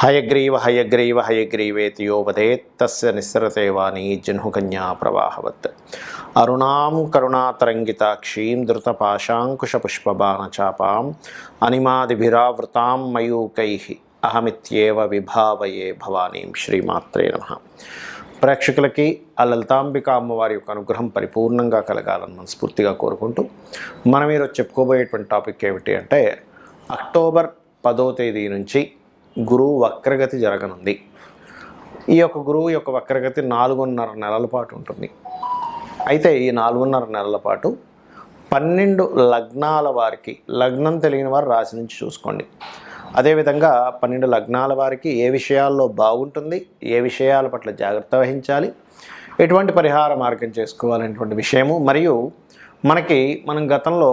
హయగ్రీవ హయగ్రీవ హయగ్రీవేతి యోవదేత్ తస్య నిస్సరతే వాణి జహ్నుకన్యా ప్రవాహవత్. అరుణాం కరుణాతరంగితాక్షీం ధృతపాశాంకుశపుష్పబాణచాపాం అనిమాదిభిరావృతాం మయూకై అహమిత్యేవ విభావయే భవానీం శ్రీమాత్రే నమ. ప్రేక్షకులకి ఆ లలితాంబిక అమ్మవారి యొక్క అనుగ్రహం పరిపూర్ణంగా కలగాలని మనస్ఫూర్తిగా కోరుకుంటూ మనం ఈరోజు చెప్పుకోబోయేటువంటి టాపిక్ ఏమిటి అంటే అక్టోబర్ పదో తేదీ నుంచి గురువు వక్రగతి జరగనుంది. ఈ యొక్క గురువు యొక్క వక్రగతి నాలుగున్నర నెలల పాటు ఉంటుంది. అయితే ఈ నాలుగున్నర నెలల పాటు పన్నెండు లగ్నాల వారికి లగ్నం తెలియని వారు రాశి నుంచి చూసుకోండి. అదేవిధంగా పన్నెండు లగ్నాల వారికి ఏ విషయాల్లో బాగుంటుంది ఏ విషయాల పట్ల జాగ్రత్త వహించాలి ఎటువంటి పరిహార మార్గం చేసుకోవాలనేటువంటి విషయము మరియు మనకి మనం గతంలో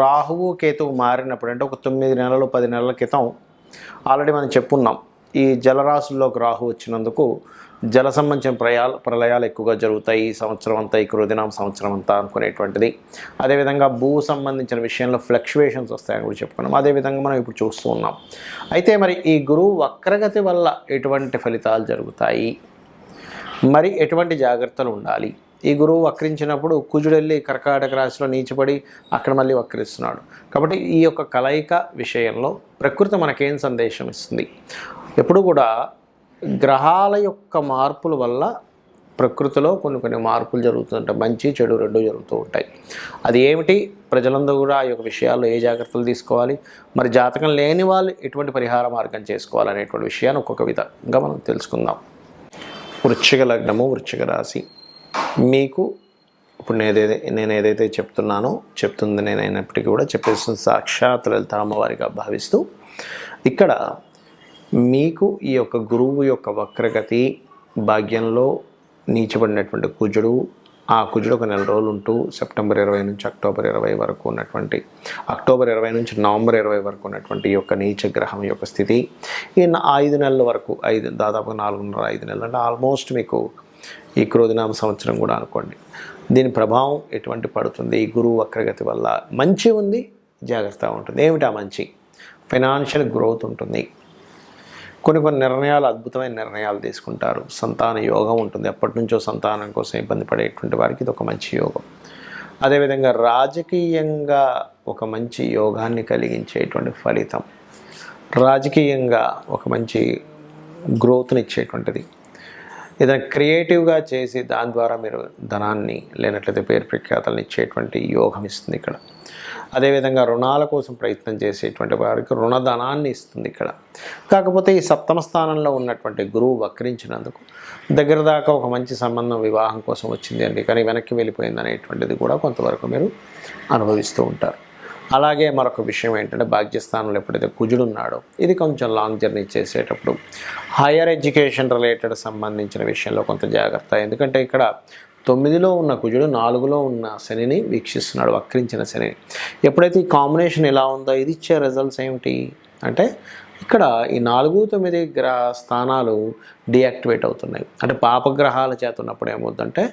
రాహువు కేతువు మారినప్పుడు అంటే ఒక తొమ్మిది నెలలు పది నెలల క్రితం ఆల్రెడీ మనం చెప్పున్నాం ఈ జలరాశుల్లోకి రాహు వచ్చినందుకు జల సంబంధించిన ప్రయాలు ప్రళయాలు ఎక్కువగా జరుగుతాయి ఈ సంవత్సరం అంతా ఈ కృదినాం సంవత్సరం అంతా అనుకునేటువంటిది. అదేవిధంగా భూ సంబంధించిన విషయంలో ఫ్లక్చువేషన్స్ వస్తాయని కూడా చెప్పుకున్నాం అదేవిధంగా మనం ఇప్పుడు చూస్తూ ఉన్నాం. అయితే మరి ఈ గురువు వక్రగతి వల్ల ఎటువంటి ఫలితాలు జరుగుతాయి? మరి ఎటువంటి జాగ్రత్తలు ఉండాలి? ఈ గురువు వక్రించినప్పుడు కుజుడెళ్ళి కర్కాటక రాశిలో నీచిపడి అక్కడ మళ్ళీ వక్రిస్తున్నాడు. కాబట్టి ఈ యొక్క కలయిక విషయంలో ప్రకృతి మనకేం సందేశం ఇస్తుంది? ఎప్పుడు కూడా గ్రహాల యొక్క మార్పుల వల్ల ప్రకృతిలో కొన్ని కొన్ని మార్పులు జరుగుతుంటాయి మంచి చెడు రెండు జరుగుతూ ఉంటాయి. అది ఏమిటి? ప్రజలందరూ కూడా ఆ యొక్క విషయాల్లో ఏ జాగ్రత్తలు తీసుకోవాలి? మరి జాతకం లేని వాళ్ళు ఎటువంటి పరిహార మార్గం చేసుకోవాలనేటువంటి విషయాన్ని ఒక్కొక్క విధంగా మనం తెలుసుకుందాం. వృక్షిక లగ్నము వృక్షిక రాశి. మీకు ఇప్పుడు నేను ఏదైతే నేను ఏదైతే చెప్తున్నానో చెప్తుంది నేను అయినప్పటికీ కూడా చెప్పేసిన సాక్షాత్ లలిత అమ్మవారిగా భావిస్తూ ఇక్కడ మీకు ఈ యొక్క గురువు యొక్క వక్రగతి భాగ్యంలో నీచబడినటువంటి కుజుడు ఆ కుజుడు ఒక నెల రోజులు ఉంటూ సెప్టెంబర్ ఇరవై నుంచి అక్టోబర్ ఇరవై వరకు ఉన్నటువంటి అక్టోబర్ ఇరవై నుంచి నవంబర్ ఇరవై వరకు ఉన్నటువంటి ఈ యొక్క నీచ గ్రహం యొక్క స్థితి ఈ నా- ఐదు నెలల వరకు ఐదు దాదాపు నాలుగున్నర ఐదు నెలలు అంటే ఆల్మోస్ట్ మీకు ఈ క్రోధినామ సంవత్సరం కూడా అనుకోండి. దీని ప్రభావం ఎటువంటి పడుతుంది? ఈ గురువు వక్రగతి వల్ల మంచి ఉంది జాగ్రత్త ఉంటుంది. ఏమిటి ఆ మంచి? ఫైనాన్షియల్ గ్రోత్ ఉంటుంది. కొన్ని కొన్ని నిర్ణయాలు అద్భుతమైన నిర్ణయాలు తీసుకుంటారు. సంతాన యోగం ఉంటుంది. ఎప్పటి నుంచో సంతానం కోసం ఇబ్బంది పడేటువంటి వారికి ఇది ఒక మంచి యోగం. అదేవిధంగా రాజకీయంగా ఒక మంచి యోగాన్ని కలిగించేటువంటి ఫలితం. రాజకీయంగా ఒక మంచి గ్రోత్ని ఇచ్చేటువంటిది. ఏదైనా క్రియేటివ్గా చేసి దాని ద్వారా మీరు ధనాన్ని లేనట్లయితే పేరు ప్రఖ్యాతలను ఇచ్చేటువంటి యోగం ఇస్తుంది ఇక్కడ. అదేవిధంగా రుణాల కోసం ప్రయత్నం చేసేటువంటి వారికి రుణధనాన్ని ఇస్తుంది ఇక్కడ. కాకపోతే ఈ సప్తమ స్థానంలో ఉన్నటువంటి గురువు వక్రించినందుకు దగ్గర దాకా ఒక మంచి సంబంధం వివాహం కోసం వచ్చింది అండి. కానీ వెనక్కి వెళ్ళిపోయింది అనేటువంటిది కూడా కొంతవరకు మీరు అనుభవిస్తూ ఉంటారు. అలాగే మరొక విషయం ఏంటంటే భాగ్యస్థానంలో ఎప్పుడైతే కుజుడు ఉన్నాడో ఇది కొంచెం లాంగ్ జర్నీ చేసేటప్పుడు హైయర్ ఎడ్యుకేషన్ రిలేటెడ్ సంబంధించిన విషయంలో కొంత జాగ్రత్త. ఎందుకంటే ఇక్కడ తొమ్మిదిలో ఉన్న కుజుడు నాలుగులో ఉన్న శనిని వీక్షిస్తున్నాడు వక్రించిన శనిని. ఎప్పుడైతే ఈ కాంబినేషన్ ఎలా ఉందో ఇది ఇచ్చే రిజల్ట్స్ ఏమిటి? అంటే ఇక్కడ ఈ నాలుగు తొమ్మిది గ్రహ స్థానాలు డియాక్టివేట్ అవుతున్నాయి. అంటే పాపగ్రహాల చేత ఉన్నప్పుడు ఏమవుతుందంటే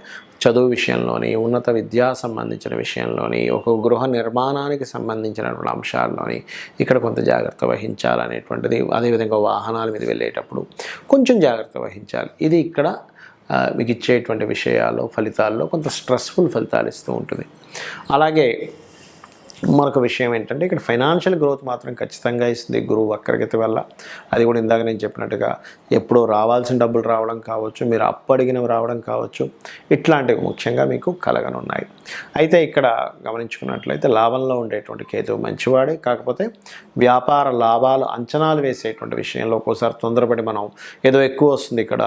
చదువు విషయంలోని ఉన్నత విద్యా సంబంధించిన విషయంలోని ఒక గృహ నిర్మాణానికి సంబంధించినటువంటి అంశాల్లోని ఇక్కడ కొంత జాగ్రత్త వహించాలనేటువంటిది అదేవిధంగా వాహనాల మీద వెళ్ళేటప్పుడు కొంచెం జాగ్రత్త వహించాలి. ఇది ఇక్కడ మీకు ఇచ్చేటువంటి విషయాల్లో ఫలితాల్లో కొంత స్ట్రెస్ఫుల్ ఫలితాలు ఇస్తూ ఉంటుంది. అలాగే మరొక విషయం ఏంటంటే ఇక్కడ ఫైనాన్షియల్ గ్రోత్ మాత్రం ఖచ్చితంగా ఇస్తుంది గురువు వక్రగతి వల్ల. అది కూడా ఇందాక నేను చెప్పినట్టుగా ఎప్పుడో రావాల్సిన డబ్బులు రావడం కావచ్చు మీరు అప్పడిగినవి రావడం కావచ్చు ఇట్లాంటివి ముఖ్యంగా మీకు కలగనున్నాయి. అయితే ఇక్కడ గమనించుకున్నట్లయితే లాభంలో ఉండేటువంటి కేతువు మంచివాడే. కాకపోతే వ్యాపార లాభాలు అంచనాలు వేసేటువంటి విషయంలో ఒక్కోసారి తొందరపడి మనం ఏదో ఎక్కువ వస్తుంది ఇక్కడ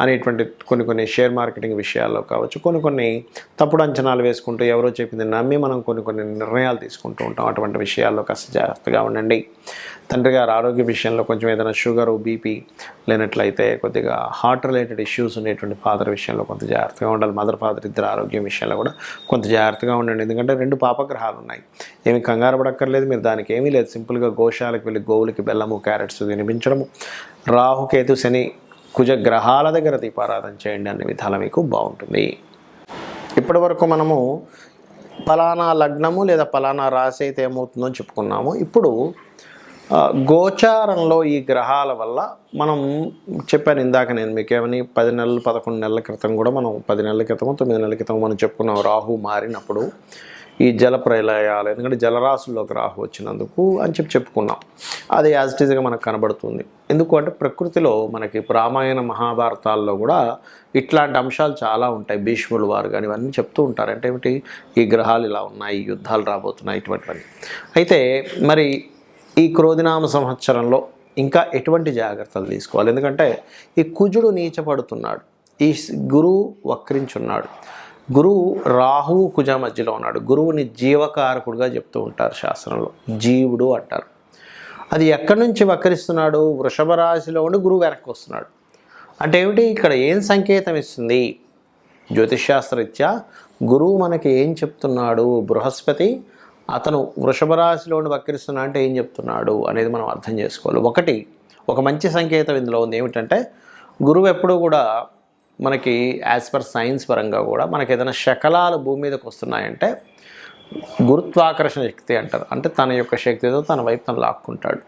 అనేటువంటి కొన్ని కొన్ని షేర్ మార్కెటింగ్ విషయాల్లో కావచ్చు కొన్ని కొన్ని తప్పుడు అంచనాలు వేసుకుంటూ ఎవరో చెప్పింది నమ్మి మనం కొన్ని కొన్ని నిర్ణయాలు తీసుకుంటాం. తీసుకుంటూ ఉంటాం. అటువంటి విషయాల్లో కాస్త జాగ్రత్తగా ఉండండి. తండ్రి గారు ఆరోగ్య విషయంలో కొంచెం ఏదైనా షుగర్ బీపీ లేనట్లయితే కొద్దిగా హార్ట్ రిలేటెడ్ ఇష్యూస్ ఉండేటువంటి ఫాదర్ విషయంలో కొంత జాగ్రత్తగా ఉండాలి. మదర్ ఫాదర్ ఇద్దరు ఆరోగ్యం విషయంలో కూడా కొంత జాగ్రత్తగా ఉండండి. ఎందుకంటే రెండు పాపగ్రహాలు ఉన్నాయి. ఏమి కంగారు పడక్కర్లేదు. మీరు దానికి ఏమీ లేదు. సింపుల్గా గోశాలకు వెళ్ళి గోవులకి బెల్లము క్యారెట్స్ తినిపించడము. రాహుకేతు శని కుజ గ్రహాల దగ్గర దీపారాధన చేయండి అన్ని విధాలు మీకు బాగుంటుంది. ఇప్పటి వరకు మనము ఫలానా లగ్నము లేదా పలానా రాశి అయితే ఏమవుతుందో చెప్పుకున్నాము. ఇప్పుడు గోచారంలో ఈ గ్రహాల వల్ల మనం చెప్పాను ఇందాక నేను మీకేమని పది నెలలు పదకొండు నెలల క్రితం కూడా మనం పది నెలల క్రితం తొమ్మిది నెలల క్రితం మనం చెప్పుకున్నాం రాహు మారినప్పుడు ఈ జల ప్రళయాలు ఎందుకంటే జలరాశుల్లోకి రాహు వచ్చినందుకు అని చెప్పి చెప్పుకున్నాం. అది యాజ్ ఇట్ ఈజ్గా మనకు కనబడుతుంది. ఎందుకు అంటే ప్రకృతిలో మనకి రామాయణ మహాభారతాల్లో కూడా ఇట్లాంటి అంశాలు చాలా ఉంటాయి. భీష్ముడు వారు కానీ ఇవన్నీ చెప్తూ ఉంటారు. అంటే ఏమిటి? ఈ గ్రహాలు ఇలా ఉన్నాయి యుద్ధాలు రాబోతున్నాయి ఇటువంటివన్నీ. అయితే మరి ఈ క్రోధినామ సంవత్సరంలో ఇంకా ఎటువంటి జాగ్రత్తలు తీసుకోవాలి? ఎందుకంటే ఈ కుజుడు నీచపడుతున్నాడు. ఈ గురువు వక్రించున్నాడు. గురువు రాహు కుజ మధ్యలో ఉన్నాడు. గురువుని జీవకారకుడుగా చెప్తూ ఉంటారు శాస్త్రంలో. జీవుడు అంటారు. అది ఎక్కడి నుంచి వక్రిస్తున్నాడు? వృషభ రాశిలో ఉండి గురువు వెనక్కి వస్తున్నాడు. అంటే ఏమిటి? ఇక్కడ ఏం సంకేతం ఇస్తుంది? జ్యోతిష్శాస్త్రరీత్యా గురువు మనకి ఏం చెప్తున్నాడు? బృహస్పతి అతను వృషభ రాశిలో ఉండి వక్రిస్తున్నా అంటే ఏం చెప్తున్నాడు అనేది మనం అర్థం చేసుకోవాలి. ఒకటి ఒక మంచి సంకేతం ఇందులో ఉంది. ఏమిటంటే గురువు ఎప్పుడూ కూడా మనకి యాజ్ పర్ సైన్స్ పరంగా కూడా మనకి ఏదైనా శకలాలు భూమి మీదకి వస్తున్నాయంటే గురుత్వాకర్షణ శక్తి అంటారు. అంటే తన యొక్క శక్తితో తన వైపు తను లాక్కుంటాడు.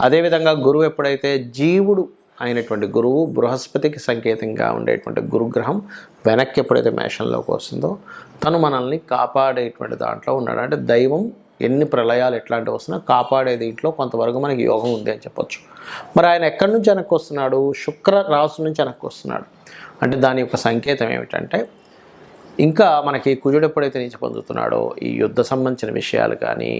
అదేవిధంగా గురువు ఎప్పుడైతే జీవుడు అయినటువంటి గురువు బృహస్పతికి సంకేతంగా ఉండేటువంటి గురుగ్రహం వెనక్కి ఎప్పుడైతే మేషంలోకి వస్తుందో తను మనల్ని కాపాడేటువంటి దాంట్లో ఉన్నాడు. అంటే దైవం ఎన్ని ప్రళయాలు ఎట్లాంటివి వస్తున్నా కాపాడే దీంట్లో కొంతవరకు మనకి యోగం ఉంది అని చెప్పొచ్చు. మరి ఆయన ఎక్కడి నుంచి వెనక్కి వస్తున్నాడు? శుక్ర రాశి నుంచి వెనక్కి వస్తున్నాడు. అంటే దాని యొక్క సంకేతం ఏమిటంటే ఇంకా మనకి కుజుడు ఎప్పుడైతే నుంచి పొందుతున్నాడో ఈ యుద్ధ సంబంధించిన విషయాలు కానీ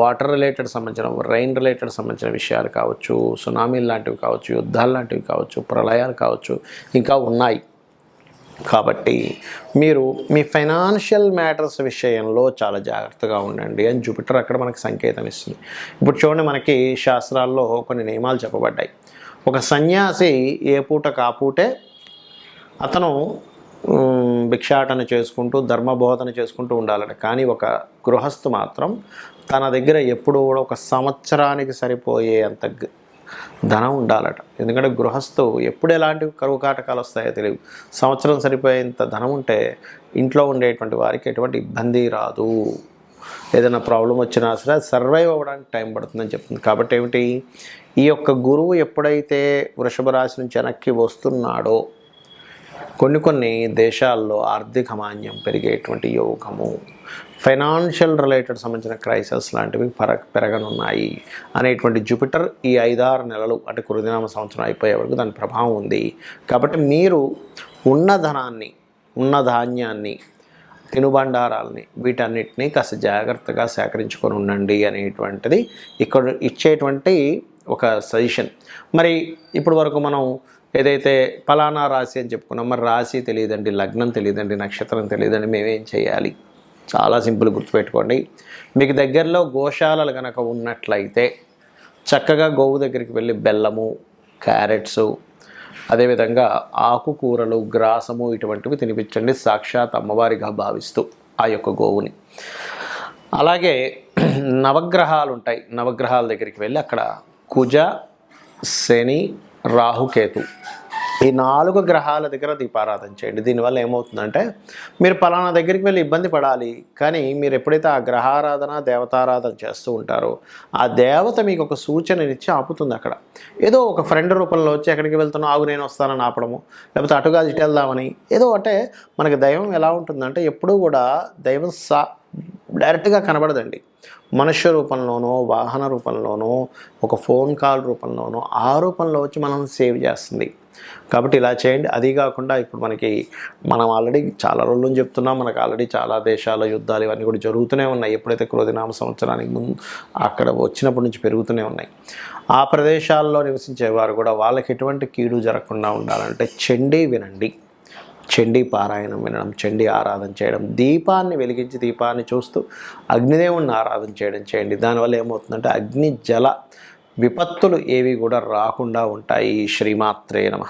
వాటర్ రిలేటెడ్ సంబంధించిన రైన్ రిలేటెడ్ సంబంధించిన విషయాలు కావచ్చు సునామీలు లాంటివి కావచ్చు యుద్ధాలు లాంటివి కావచ్చు ప్రళయాలు కావచ్చు ఇంకా ఉన్నాయి. కాబట్టి మీరు మీ ఫైనాన్షియల్ మ్యాటర్స్ విషయంలో చాలా జాగ్రత్తగా ఉండండి అని జూపిటర్ అక్కడ మనకి సంకేతం ఇస్తుంది. ఇప్పుడు చూడండి మనకి శాస్త్రాల్లో కొన్ని నియమాలు చెప్పబడ్డాయి. ఒక సన్యాసి ఏ పూట కాపూటే అతను భిక్షాటన చేసుకుంటూ ధర్మబోధన చేసుకుంటూ ఉండాలట. కానీ ఒక గృహస్థు మాత్రం తన దగ్గర ఎప్పుడూ కూడా ఒక సంవత్సరానికి సరిపోయే అంత గ- ధనం ఉండాలట. ఎందుకంటే గృహస్థు ఎప్పుడు ఎలాంటి కరువు కాటకాలు వస్తాయో తెలియదు. సంవత్సరం సరిపోయేంత ధనం ఉంటే ఇంట్లో ఉండేటువంటి వారికి ఎటువంటి ఇబ్బంది రాదు. ఏదైనా ప్రాబ్లం వచ్చినా సరే సర్వైవ్ అవ్వడానికి టైం పడుతుందని చెప్తుంది. కాబట్టి ఏమిటి? ఈ యొక్క గురువు ఎప్పుడైతే వృషభ రాశి నుంచి వెనక్కి వస్తున్నాడో కొన్ని కొన్ని దేశాల్లో ఆర్థిక మాన్యం పెరిగేటువంటి యోగము ఫైనాన్షియల్ రిలేటెడ్ సంబంధించిన క్రైసిస్ లాంటివి పెర పెరగనున్నాయి. అనేటువంటి జూపిటర్ ఈ ఐదారు నెలలు అంటే కురుదినామ సంవత్సరం అయిపోయే వరకు దాని ప్రభావం ఉంది. కాబట్టి మీరు ఉన్న ధనాన్ని ఉన్న ధాన్యాన్ని తినుబండారాలని వీటన్నిటిని కాస్త జాగ్రత్తగా సేకరించుకొని ఉండండి అనేటువంటిది ఇక్కడ ఇచ్చేటువంటి ఒక సజెషన్. మరి ఇప్పటి వరకు మనం ఏదైతే ఫలానా రాశి అని చెప్పుకున్నాం మరి రాశి తెలియదండి లగ్నం తెలియదండి నక్షత్రం తెలియదండి మేమేం చేయాలి? చాలా సింపుల్ గుర్తుపెట్టుకోండి. మీకు దగ్గరలో గోశాలలు కనుక ఉన్నట్లయితే చక్కగా గోవు దగ్గరికి వెళ్ళి బెల్లము క్యారెట్స్ అదేవిధంగా ఆకుకూరలు గ్రాసము ఇటువంటివి తినిపించండి సాక్షాత్ అమ్మవారిగా భావిస్తూ ఆ యొక్క గోవుని. అలాగే నవగ్రహాలు ఉంటాయి. నవగ్రహాల దగ్గరికి వెళ్ళి అక్కడ కుజ శని రాహుకేతు. ఈ నాలుగు గ్రహాల దగ్గర దీపారాధన చేయండి. దీనివల్ల ఏమవుతుందంటే మీరు పలానా దగ్గరికి వెళ్ళి ఇబ్బంది పడాలి కానీ మీరు ఎప్పుడైతే ఆ గ్రహారాధన దేవతారాధన చేస్తూ ఉంటారో ఆ దేవత మీకు ఒక సూచననిచ్చి ఆపుతుంది అక్కడ. ఏదో ఒక ఫ్రెండ్ రూపంలో వచ్చి ఎక్కడికి వెళ్తున్నా ఆగు నేను వస్తానని ఆపడము లేకపోతే అటుగా ఇటు వెళ్దామని. ఏదో అంటే మనకి దైవం ఎలా ఉంటుందంటే ఎప్పుడూ కూడా దైవం సా డైరెక్ట్గా కనబడదండి. మనుష్య రూపంలోనో వాహన రూపంలోనో ఒక ఫోన్ కాల్ రూపంలోనో ఆ రూపంలో వచ్చి మనం సేవ్ చేస్తుంది. కాబట్టి ఇలా చేయండి. అది కాకుండా ఇప్పుడు మనకి మనం ఆల్రెడీ చాలా రోజుల నుంచి చెప్తున్నాం. మనకు ఆల్రెడీ చాలా దేశాల యుద్ధాలు ఇవన్నీ కూడా జరుగుతూనే ఉన్నాయి. ఎప్పుడైతే క్రోధినామ సంవత్సరానికి ముందు అక్కడ వచ్చినప్పటి నుంచి పెరుగుతూనే ఉన్నాయి. ఆ ప్రదేశాల్లో నివసించే వారు కూడా వాళ్ళకి ఎటువంటి కీడు జరగకుండా ఉండాలంటే చెండే వినండి. చండీ పారాయణం వినడం చండీ ఆరాధన చేయడం దీపాన్ని వెలిగించి దీపాన్ని చూస్తూ అగ్నిదేవుణ్ణి ఆరాధన చేయడం చేయండి. దానివల్ల ఏమవుతుందంటే అగ్ని జల విపత్తులు ఏవి కూడా రాకుండా ఉంటాయి. శ్రీమాత్రే నమ.